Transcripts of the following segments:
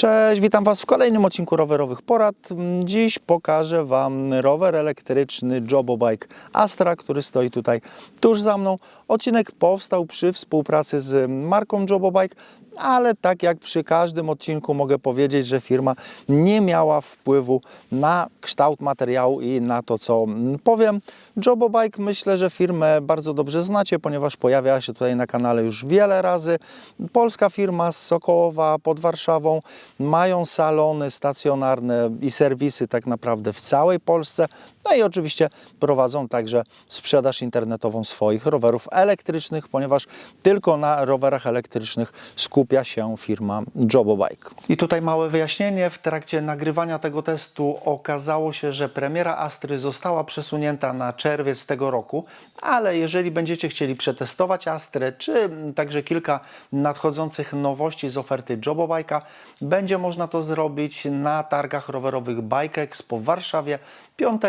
Cześć, witam Was w kolejnym odcinku rowerowych porad. Dziś pokażę Wam rower elektryczny Jobobike Astra, który stoi tutaj tuż za mną. Odcinek powstał przy współpracy z marką Jobobike, ale tak jak przy każdym odcinku mogę powiedzieć, że firma nie miała wpływu na kształt materiału i na to, co powiem. Jobobike myślę, że firmę bardzo dobrze znacie, ponieważ pojawiała się tutaj na kanale już wiele razy. Polska firma z Sokołowa pod Warszawą mają salony stacjonarne i serwisy tak naprawdę w całej Polsce. No i oczywiście prowadzą także sprzedaż internetową swoich rowerów elektrycznych, ponieważ tylko na rowerach elektrycznych skupia się firma Jobobike. I tutaj małe wyjaśnienie. W trakcie nagrywania tego testu okazało się, że premiera Astry została przesunięta na czerwiec tego roku, ale jeżeli będziecie chcieli przetestować Astrę, czy także kilka nadchodzących nowości z oferty Jobobike'a, będzie można to zrobić na targach rowerowych Bike Expo w Warszawie 5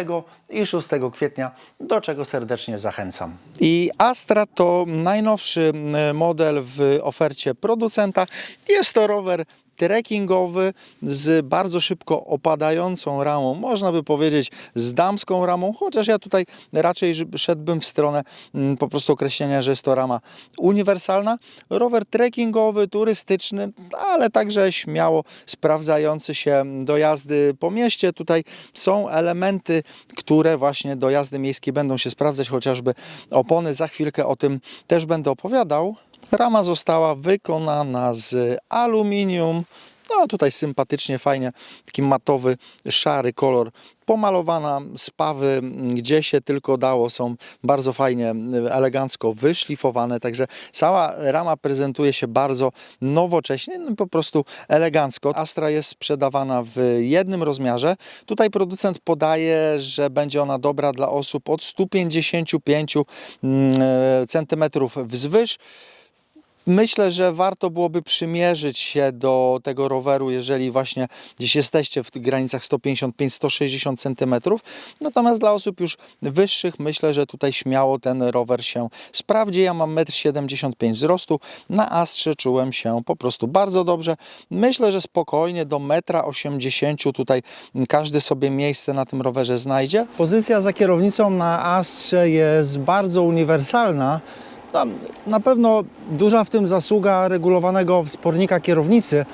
i 6 kwietnia, do czego serdecznie zachęcam. I Astra to najnowszy mm, model w ofercie producenta. Jest to rower trekkingowy z bardzo szybko opadającą ramą, można by powiedzieć z damską ramą, chociaż ja tutaj raczej szedłbym w stronę mm, po prostu określenia, że jest to rama uniwersalna. Rower trekkingowy, turystyczny, ale także śmiało sprawdzający się do jazdy po mieście. Tutaj są elementy, które właśnie do jazdy miejskiej będą się sprawdzać, chociażby opony. Za chwilkę o tym też będę opowiadał. Rama została wykonana z aluminium. No tutaj sympatycznie, fajnie, taki matowy, szary kolor. Pomalowana spawy, gdzie się tylko dało, są bardzo fajnie, elegancko wyszlifowane. Także cała rama prezentuje się bardzo nowocześnie, no, po prostu elegancko. Astra jest sprzedawana w jednym rozmiarze. Tutaj producent podaje, że będzie ona dobra dla osób od 155 cm wzwyż. Myślę, że warto byłoby przymierzyć się do tego roweru, jeżeli właśnie gdzieś jesteście w granicach 155-160 cm. Natomiast dla osób już wyższych myślę, że tutaj śmiało ten rower się sprawdzi. Ja mam 1,75 m wzrostu. Na Astrze czułem się po prostu bardzo dobrze. Myślę, że spokojnie do 1,80 m tutaj każdy sobie miejsce na tym rowerze znajdzie. Pozycja za kierownicą na Astrze jest bardzo uniwersalna. Tam na pewno duża w tym zasługa regulowanego wspornika kierownicy.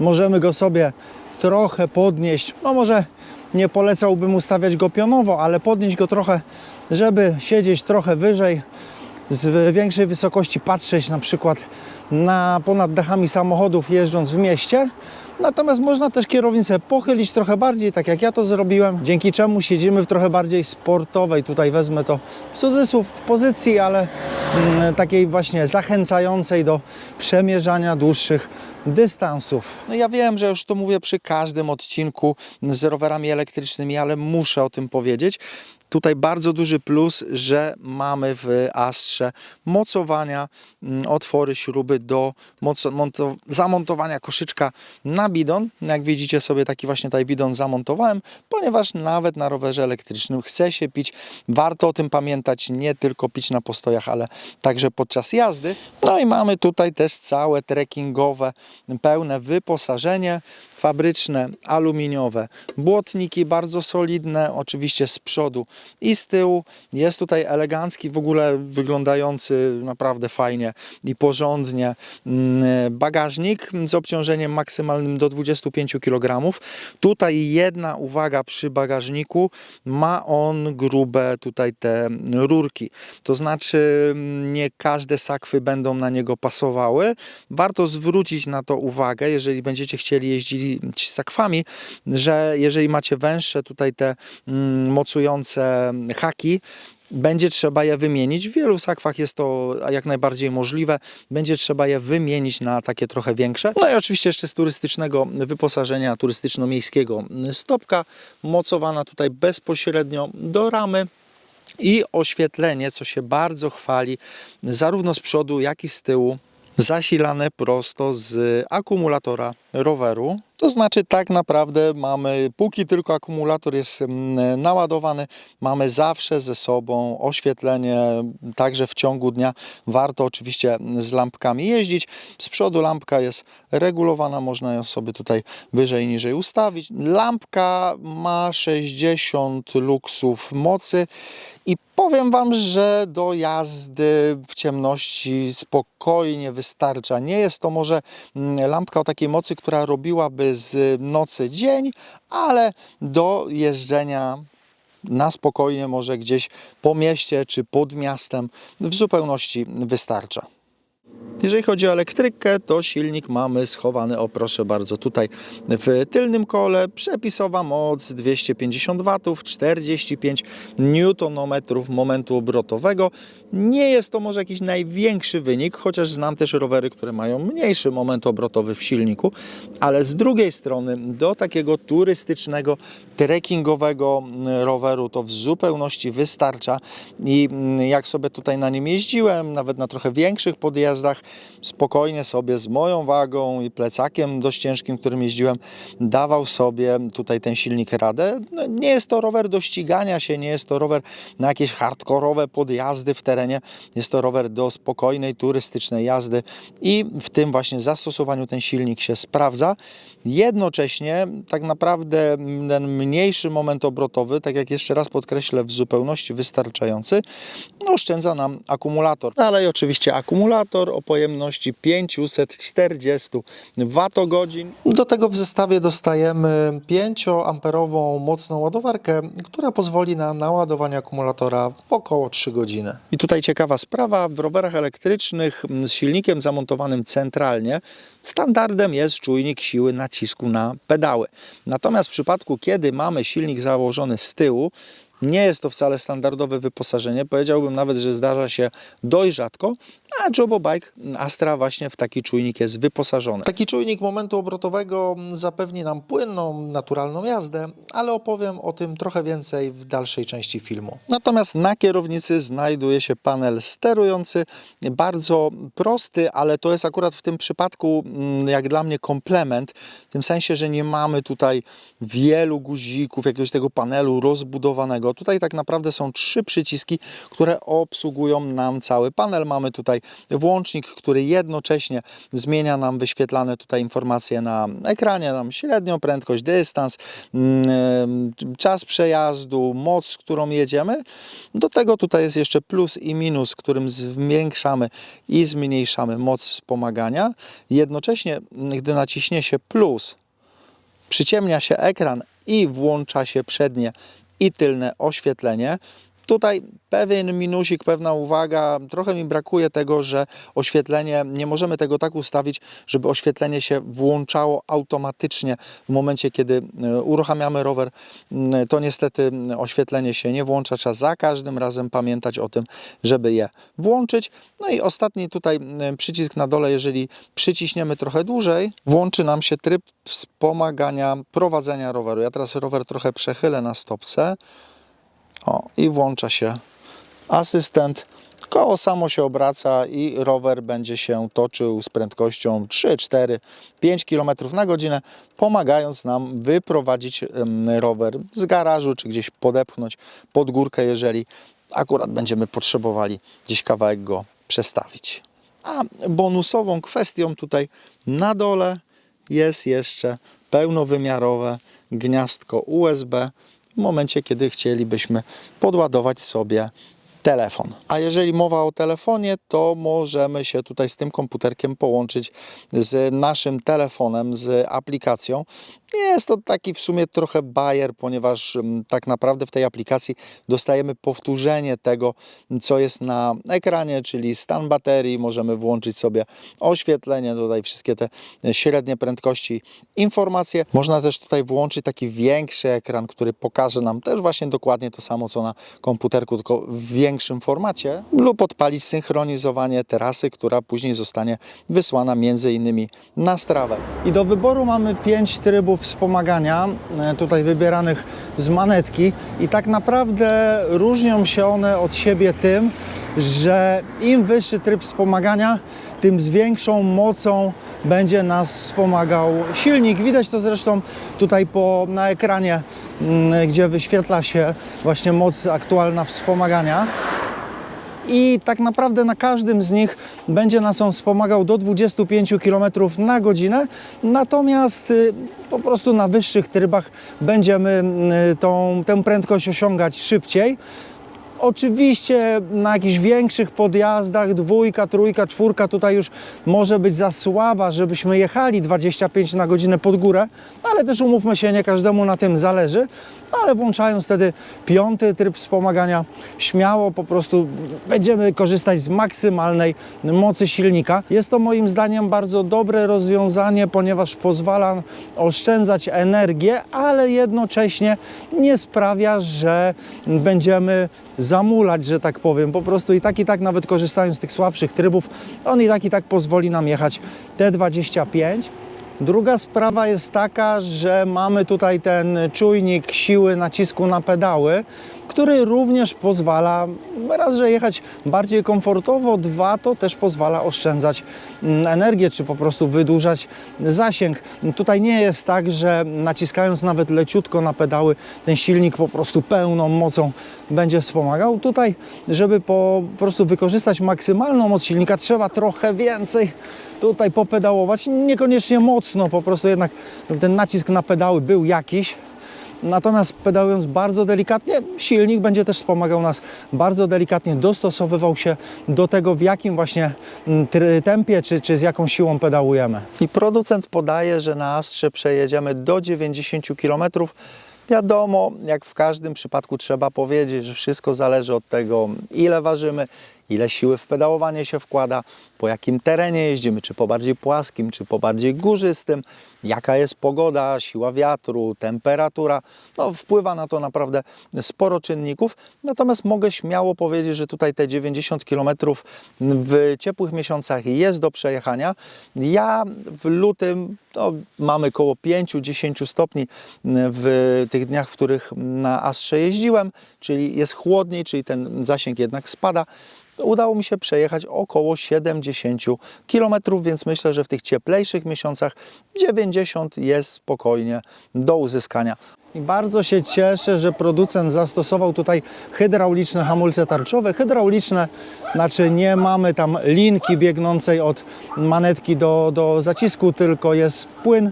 Możemy go sobie trochę podnieść. No może nie polecałbym ustawiać go pionowo, ale podnieść go trochę, żeby siedzieć trochę wyżej, z większej wysokości patrzeć na przykład na ponad dachami samochodów jeżdżąc w mieście. Natomiast można też kierownicę pochylić trochę bardziej, tak jak ja to zrobiłem, dzięki czemu siedzimy w trochę bardziej sportowej, tutaj wezmę to w cudzysłów pozycji, ale mm, takiej właśnie zachęcającej do przemierzania dłuższych dystansów. No ja wiem, że już to mówię przy każdym odcinku z rowerami elektrycznymi, ale muszę o tym powiedzieć. Tutaj bardzo duży plus, że mamy w Astrze mocowania, mm, otwory, śruby do zamontowania koszyczka na bidon. Jak widzicie sobie taki właśnie tutaj bidon zamontowałem, ponieważ nawet na rowerze elektrycznym chce się pić. Warto o tym pamiętać, nie tylko pić na postojach, ale także podczas jazdy. No i mamy tutaj też całe trekkingowe, pełne wyposażenie fabryczne, aluminiowe, błotniki bardzo solidne, oczywiście z przodu i z tyłu. Jest tutaj elegancki, w ogóle wyglądający naprawdę fajnie i porządnie mm, bagażnik z obciążeniem maksymalnym do 25 kg. Tutaj jedna uwaga przy bagażniku, ma on grube tutaj te rurki, to znaczy mm, nie każde sakwy będą na niego pasowały. Warto zwrócić na to uwagę, jeżeli będziecie chcieli jeździć sakwami, że jeżeli macie węższe tutaj te mm, mocujące haki, będzie trzeba je wymienić. W wielu sakwach jest to jak najbardziej możliwe. Będzie trzeba je wymienić na takie trochę większe. No i oczywiście jeszcze z turystycznego wyposażenia turystyczno-miejskiego stopka mocowana tutaj bezpośrednio do ramy i oświetlenie, co się bardzo chwali, zarówno z przodu, jak i z tyłu zasilane prosto z akumulatora roweru. To znaczy tak naprawdę mamy, póki tylko akumulator jest mm, naładowany, mamy zawsze ze sobą oświetlenie, także w ciągu dnia. Warto oczywiście z lampkami jeździć. Z przodu lampka jest regulowana, można ją sobie tutaj wyżej, niżej ustawić. Lampka ma 60 luksów mocy i powiem Wam, że do jazdy w ciemności spokojnie wystarcza. Nie jest to może mm, lampka o takiej mocy, która robiłaby z nocy dzień, ale do jeżdżenia na spokojnie może gdzieś po mieście czy pod miastem w zupełności wystarcza. Jeżeli chodzi o elektrykę, to silnik mamy schowany, o proszę bardzo, tutaj w tylnym kole. Przepisowa moc 250 W, 45 Nm momentu obrotowego. Nie jest to może jakiś największy wynik, chociaż znam też rowery, które mają mniejszy moment obrotowy w silniku, ale z drugiej strony do takiego turystycznego, trekkingowego roweru to w zupełności wystarcza i jak sobie tutaj na nim jeździłem, nawet na trochę większych podjazdach, spokojnie sobie z moją wagą i plecakiem dość ciężkim, którym jeździłem, dawał sobie tutaj ten silnik radę. No, nie jest to rower do ścigania się, nie jest to rower na jakieś hardkorowe podjazdy w terenie, jest to rower do spokojnej, turystycznej jazdy i w tym właśnie zastosowaniu ten silnik się sprawdza. Jednocześnie tak naprawdę ten mniejszy moment obrotowy, tak jak jeszcze raz podkreślę, w zupełności wystarczający, oszczędza nam akumulator. Ale i oczywiście akumulator pojemności 540 Wh. Do tego w zestawie dostajemy 5-amperową mocną ładowarkę, która pozwoli na naładowanie akumulatora w około 3 godziny. I tutaj ciekawa sprawa, w rowerach elektrycznych z silnikiem zamontowanym centralnie standardem jest czujnik siły nacisku na pedały. Natomiast w przypadku, kiedy mamy silnik założony z tyłu, nie jest to wcale standardowe wyposażenie. Powiedziałbym nawet, że zdarza się dość rzadko, a Jobo Bike Astra właśnie w taki czujnik jest wyposażony. Taki czujnik momentu obrotowego zapewni nam płynną, naturalną jazdę, ale opowiem o tym trochę więcej w dalszej części filmu. Natomiast na kierownicy znajduje się panel sterujący, bardzo prosty, ale to jest akurat w tym przypadku mm, jak dla mnie komplement, w tym sensie, że nie mamy tutaj wielu guzików, jakiegoś tego panelu rozbudowanego. Tutaj tak naprawdę są trzy przyciski, które obsługują nam cały panel. Mamy tutaj włącznik, który jednocześnie zmienia nam wyświetlane tutaj informacje na ekranie, nam średnią prędkość, dystans, mm, czas przejazdu, moc, którą jedziemy. Do tego tutaj jest jeszcze plus i minus, którym zwiększamy i zmniejszamy moc wspomagania. Jednocześnie, gdy naciśnie się plus, przyciemnia się ekran i włącza się przednie i tylne oświetlenie. Tutaj pewien minusik, pewna uwaga. Trochę mi brakuje tego, że oświetlenie, nie możemy tego tak ustawić, żeby oświetlenie się włączało automatycznie w momencie, kiedy e, uruchamiamy rower. Mm, To niestety oświetlenie się nie włącza. Trzeba za każdym razem pamiętać o tym, żeby je włączyć. No i ostatni tutaj mm, przycisk na dole, jeżeli przyciśniemy trochę dłużej, włączy nam się tryb wspomagania prowadzenia roweru. Ja teraz rower trochę przechylę na stopce. O, i włącza się asystent. Koło samo się obraca i rower będzie się toczył z prędkością 3, 4, 5 km na godzinę, pomagając nam wyprowadzić rower z garażu, czy gdzieś podepchnąć pod górkę, jeżeli akurat będziemy potrzebowali gdzieś kawałek go przestawić. A bonusową kwestią tutaj na dole jest jeszcze pełnowymiarowe gniazdko USB w momencie, kiedy chcielibyśmy podładować sobie telefon. A jeżeli mowa o telefonie, to możemy się tutaj z tym komputerkiem połączyć z naszym telefonem, z aplikacją. Jest to taki w sumie trochę bajer, ponieważ mm, tak naprawdę w tej aplikacji dostajemy powtórzenie tego, co jest na ekranie, czyli stan baterii, możemy włączyć sobie oświetlenie, tutaj wszystkie te średnie prędkości, informacje. Można też tutaj włączyć taki większy ekran, który pokaże nam też właśnie dokładnie to samo, co na komputerku, tylko w większym formacie, lub odpalić synchronizowanie terasy, która później zostanie wysłana między innymi na strawę. I do wyboru mamy pięć trybów wspomagania, e, tutaj wybieranych z manetki i tak naprawdę różnią się one od siebie tym, że im wyższy tryb wspomagania, tym z większą mocą będzie nas wspomagał silnik. Widać to zresztą tutaj po, na ekranie, mm, gdzie wyświetla się właśnie moc aktualna wspomagania i tak naprawdę na każdym z nich będzie nas on wspomagał do 25 km na godzinę, natomiast y, po prostu na wyższych trybach będziemy y, tą, tę prędkość osiągać szybciej. Oczywiście na jakichś większych podjazdach dwójka, trójka, czwórka tutaj już może być za słaba, żebyśmy jechali 25 na godzinę pod górę, ale też umówmy się, nie każdemu na tym zależy, ale włączając wtedy piąty tryb wspomagania, śmiało po prostu będziemy korzystać z maksymalnej mocy silnika. Jest to moim zdaniem bardzo dobre rozwiązanie, ponieważ pozwala oszczędzać energię, ale jednocześnie nie sprawia, że będziemy zamulać, że tak powiem. Po prostu i tak i tak nawet korzystając z tych słabszych trybów, on i tak i tak pozwoli nam jechać T25. Druga sprawa jest taka, że mamy tutaj ten czujnik siły nacisku na pedały, który również pozwala raz, że jechać bardziej komfortowo, dwa, to też pozwala oszczędzać mm, energię, czy po prostu wydłużać zasięg. Tutaj nie jest tak, że naciskając nawet leciutko na pedały, ten silnik po prostu pełną mocą będzie wspomagał. Tutaj, żeby po prostu wykorzystać maksymalną moc silnika, trzeba trochę więcej tutaj popedałować, niekoniecznie mocno, po prostu jednak ten nacisk na pedały był jakiś. Natomiast pedałując bardzo delikatnie, silnik będzie też wspomagał nas bardzo delikatnie, dostosowywał się do tego, w jakim właśnie mm, tempie czy, czy z jaką siłą pedałujemy. I producent podaje, że na Astrze przejedziemy do 90 km. Wiadomo, jak w każdym przypadku trzeba powiedzieć, że wszystko zależy od tego, ile ważymy, ile siły w pedałowanie się wkłada, po jakim terenie jeździmy, czy po bardziej płaskim, czy po bardziej górzystym, jaka jest pogoda, siła wiatru, temperatura. No, wpływa na to naprawdę sporo czynników. Natomiast mogę śmiało powiedzieć, że tutaj te 90 km w ciepłych miesiącach jest do przejechania. Ja w lutym to mamy około 5-10 stopni w tych dniach, w których na Astrze jeździłem, czyli jest chłodniej, czyli ten zasięg jednak spada. Udało mi się przejechać około 70 km, więc myślę, że w tych cieplejszych miesiącach 90 jest spokojnie do uzyskania. I bardzo się cieszę, że producent zastosował tutaj hydrauliczne hamulce tarczowe. Hydrauliczne, znaczy nie mamy tam linki biegnącej od manetki do, do zacisku, tylko jest płyn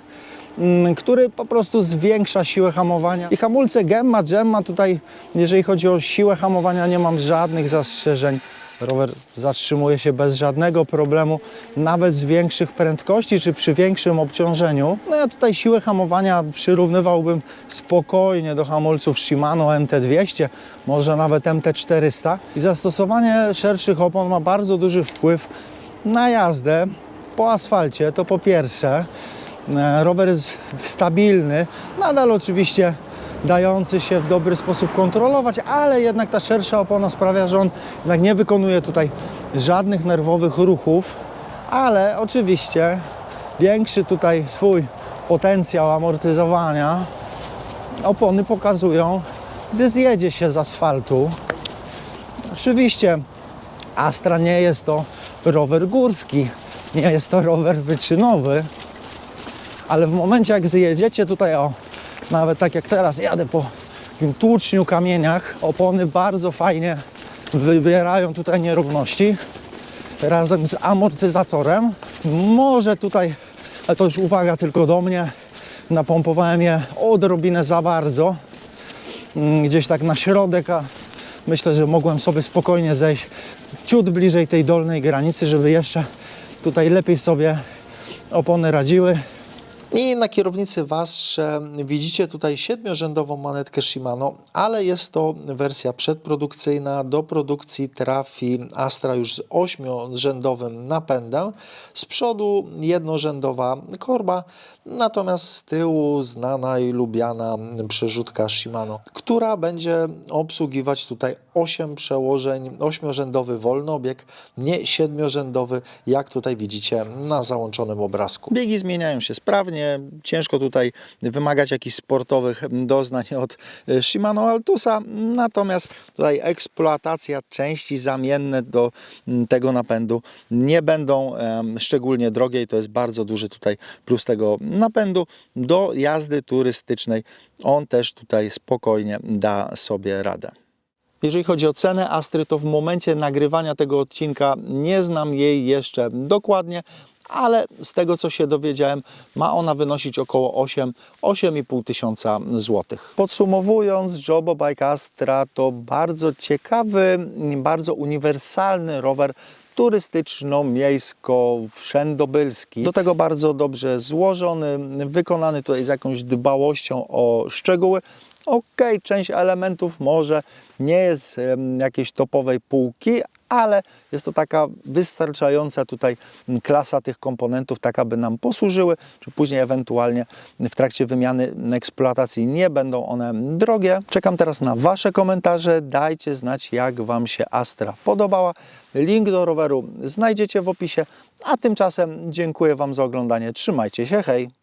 mm, który po prostu zwiększa siłę hamowania. I hamulce Gemma, Gemma tutaj, jeżeli chodzi o siłę hamowania, nie mam żadnych zastrzeżeń. Rower zatrzymuje się bez żadnego problemu, nawet z większych prędkości czy przy większym obciążeniu. No ja tutaj siłę hamowania przyrównywałbym spokojnie do hamulców Shimano MT200, może nawet MT400. I zastosowanie szerszych opon ma bardzo duży wpływ na jazdę po asfalcie, to po pierwsze. E, Rower jest stabilny, nadal oczywiście dający się w dobry sposób kontrolować, ale jednak ta szersza opona sprawia, że on jednak nie wykonuje tutaj żadnych nerwowych ruchów, ale oczywiście większy tutaj swój potencjał amortyzowania opony pokazują, gdy zjedzie się z asfaltu. Oczywiście Astra nie jest to rower górski, nie jest to rower wyczynowy, ale w momencie jak zjedziecie tutaj o, nawet tak jak teraz jadę po takim tłuczniu, kamieniach, opony bardzo fajnie wybierają tutaj nierówności razem z amortyzatorem. Może tutaj, ale to już uwaga tylko do mnie, napompowałem je odrobinę za bardzo, mm, gdzieś tak na środek, a myślę, że mogłem sobie spokojnie zejść ciut bliżej tej dolnej granicy, żeby jeszcze tutaj lepiej sobie opony radziły. I na kierownicy Was widzicie tutaj siedmiorzędową manetkę Shimano, ale jest to wersja przedprodukcyjna. Do produkcji trafi Astra już z ośmiorzędowym napędem. Z przodu jednorzędowa korba, natomiast z tyłu znana i lubiana przerzutka Shimano, która będzie obsługiwać tutaj 8 przełożeń, ośmiorzędowy wolny obieg, nie siedmiorzędowy, jak tutaj widzicie na załączonym obrazku. Biegi zmieniają się sprawnie, ciężko tutaj wymagać jakichś sportowych doznań od e, Shimano Altusa, natomiast tutaj eksploatacja części zamienne do tego napędu nie będą szczególnie drogie i to jest bardzo duży tutaj plus tego napędu. Do jazdy turystycznej on też tutaj spokojnie da sobie radę. Jeżeli chodzi o cenę Astry, to w momencie nagrywania tego odcinka nie znam jej jeszcze dokładnie, ale z tego co się dowiedziałem, ma ona wynosić około 8 8,5 tysiąca złotych. Podsumowując, Jobo Bike Astra to bardzo ciekawy, bardzo uniwersalny rower turystyczno-miejsko-wszędobylski. Do tego bardzo dobrze złożony, wykonany tutaj z jakąś dbałością o szczegóły. Okej, część elementów może nie jest jakiejś topowej półki, ale jest to taka wystarczająca tutaj klasa tych komponentów, tak aby nam posłużyły, czy później ewentualnie w trakcie wymiany eksploatacji nie będą one drogie. Czekam teraz na Wasze komentarze, dajcie znać jak Wam się Astra podobała. Link do roweru znajdziecie w opisie, a tymczasem dziękuję Wam za oglądanie, trzymajcie się, hej!